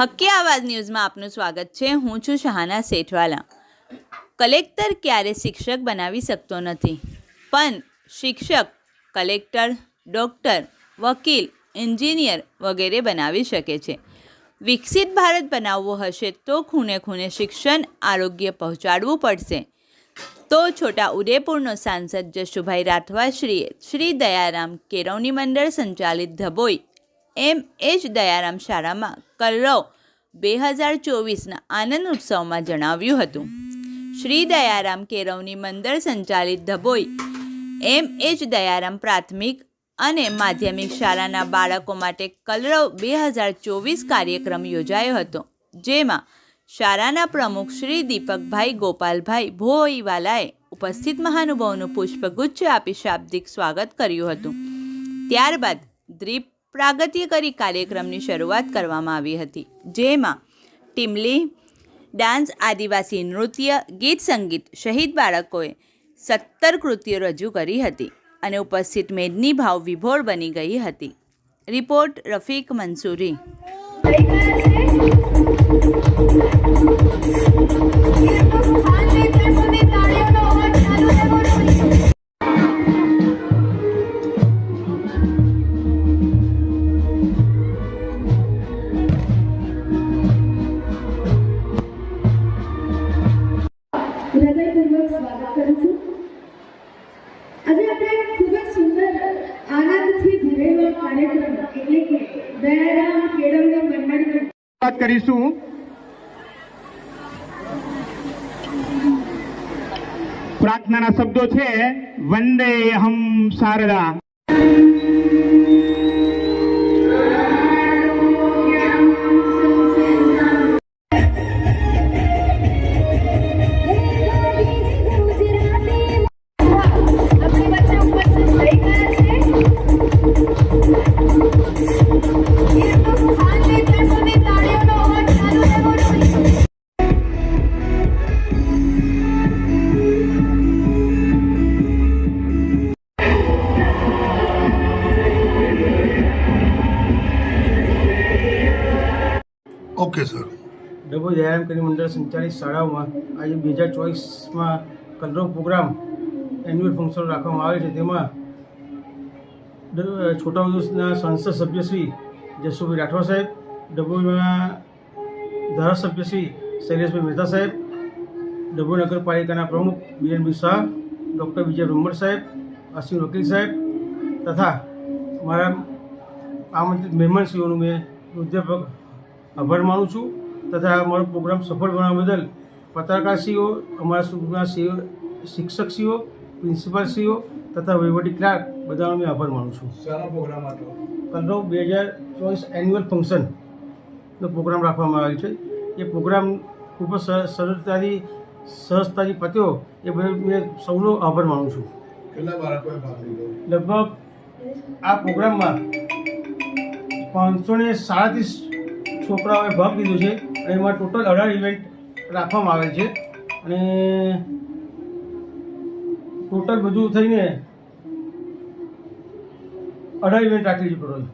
હક્કી આવાજ ન્યૂઝમાં આપનું સ્વાગત છે. હું છું શહાના શેઠવાલા. કલેક્ટર ક્યારે શિક્ષક બનાવી શકતો નથી? પણ શિક્ષક, કલેક્ટર, ડૉક્ટર, વકીલ, એન્જિનિયર વગેરે બનાવી શકે છે. વિકસિત ભારત બનાવવો હશે તો ખૂણે ખૂણે શિક્ષણ, આરોગ્ય પહોંચાડવું પડશે. તો છોટા ઉદેપુરનો સાંસદ જશુભાઈ રાઠવાશ્રીએ શ્રી દયારામ કેરવની મંડળ સંચાલિત ધબોઈ એમ એચ દયારામ શાળામાં કલરવ બે હજાર ચોવીસના આનંદ ઉત્સવમાં જણાવ્યું હતું. શ્રી દયારામ કેરવની મંડળ સંચાલિત ધબોઈ એમ એચ દયારામ પ્રાથમિક અને માધ્યમિક શાળાના બાળકો માટે કલરવ બે હજાર ચોવીસ કાર્યક્રમ યોજાયો હતો, જેમાં શાળાના પ્રમુખ શ્રી દીપકભાઈ ગોપાલભાઈ ભોઈવાલાએ ઉપસ્થિત મહાનુભાવનું પુષ્પગુચ્છ આપી શાબ્દિક સ્વાગત કર્યું હતું. ત્યારબાદ દ્વીપ પ્રાગત્ય કરી કાર્યક્રમની શરૂઆત કરવામાં આવી હતી, જેમાં ટીમલી, ડાન્સ, આદિવાસી નૃત્ય, ગીત સંગીત શહીદ બાળકોએ સત્તર કૃતિઓ રજૂ કરી હતી અને ઉપસ્થિત મેદની ભાવ વિભોર બની ગઈ હતી. રિપોર્ટ રફીક મંસૂરી. વાત કરીશું. પ્રાર્થનાના શબ્દો છે વંદે હમ શારદા. Okay, sir. ડભોઈ દયારામ કરી મંડળ સંચાલિત શાળાઓમાં આજે બે હજાર ચોવીસમાં કલરો પ્રોગ્રામ એન્યુઅલ ફંક્શન રાખવામાં આવે છે. તેમાં છોટાઉદેપુરના સંસદ સભ્ય શ્રી જશુભાઈ રાઠવા સાહેબ ડભોઈમાં ધારાસભ્ય શ્રી શૈલેષભાઈ મહેતા સાહેબ, ડભોઈ નગરપાલિકાના પ્રમુખ બીએનબી શાહ, ડૉક્ટર વિજય બ્રહ્મર સાહેબ અશ્વિન વકીલ સાહેબ તથા મારા આમંત્રિત મહેમાનશ્રીઓનું મેં હૃદયપૂર્વક આભાર માનું છું તથા મારો પ્રોગ્રામ સફળ બનાવવા બદલ પત્રકારશ્રીઓ અમારા સ્કૂલના શિક્ષકશ્રીઓ પ્રિન્સિપાલશ્રીઓ તથા વહીવટી ક્લાર્ક બધાનો મેં આભાર માનું છું. શાનો પ્રોગ્રામ હતો કલરવ બે હજાર ચોવીસ એન્યુઅલ ફંક્શનનો પ્રોગ્રામ રાખવામાં આવેલ છે. એ પ્રોગ્રામ ખૂબ જ સર- સરળતાથી સહજતાથી પત્યો એ બદલ મેં સૌનો આભાર માનું છું. કેટલા બાળકોએ ભાગ લીધો? લગભગ આ પ્રોગ્રામમાં પાંચસો ને સાડત્રીસ છોકરાઓએ ભાગ લીધો છે અને એમાં ટોટલ અઢાર ઇવેન્ટ રાખવામાં આવેલ છે. અને ટોટલ બધું થઈને અઢાર ઇવેન્ટ રાખેલી છે ટોટલ.